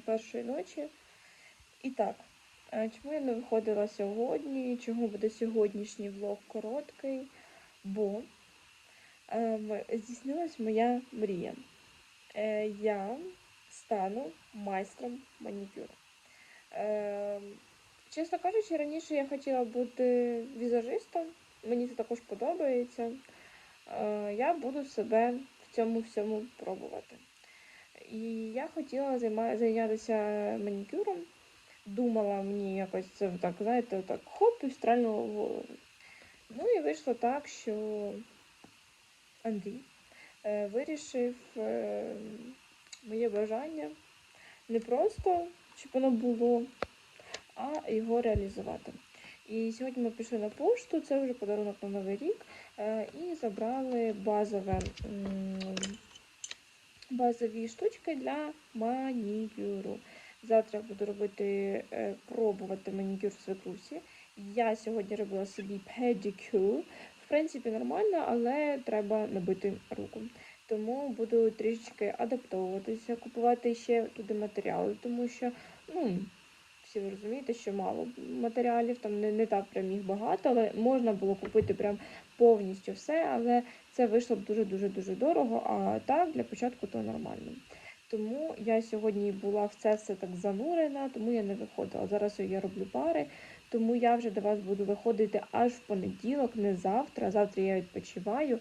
першої ночі. І так, чому я не виходила сьогодні? Чому буде сьогоднішній влог короткий? Бо е, здійснилась моя мрія. Е, Я стану майстром манікюру. Е, Чесно кажучи, раніше я хотіла бути візажистом, мені це також подобається. Я буду себе в цьому всьому пробувати. І я хотіла займа- зайнятися манікюром. Думала мені якось це так, знаєте, так хоп і стрельнуло в. Ну і вийшло так, що Андрій е, вирішив е, моє бажання не просто, щоб воно було, а його реалізувати. І сьогодні ми пішли на пошту, це вже подарунок на Новий рік, е, і забрали базове, м, базові штучки для манікюру. Завтра буду робити, е, пробувати манікюр в свекрусі. Я сьогодні робила собі педикюр. В принципі, нормально, але треба набити руку. Тому буду трішечки адаптовуватися, купувати ще туди матеріали, тому що, ну, всі ви розумієте, що мало матеріалів, там не, не так прям їх багато, але можна було купити прям повністю все, але це вийшло б дуже-дуже дуже дорого, а так для початку то нормально. Тому я сьогодні була в це все так занурена, тому я не виходила. Зараз я роблю пари, тому я вже до вас буду виходити аж в понеділок, не завтра. Завтра я відпочиваю.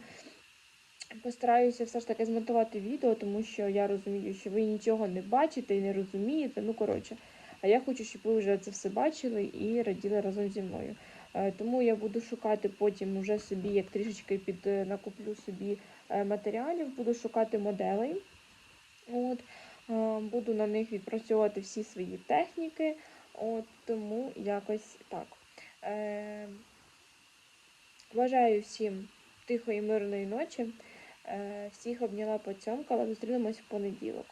Постараюся все ж таки змонтувати відео, тому що я розумію, що ви нічого не бачите і не розумієте. Ну, коротше, а я хочу, щоб ви вже це все бачили і раділи разом зі мною. Е, Тому я буду шукати потім уже собі, як трішечки під е, накуплю собі е, матеріалів, буду шукати моделей. От, буду на них відпрацьовувати всі свої техніки. От, тому якось так. Е, Бажаю всім тихої мирної ночі. Е, Всіх обняла поцьомкала. Зустрінемось в понеділок.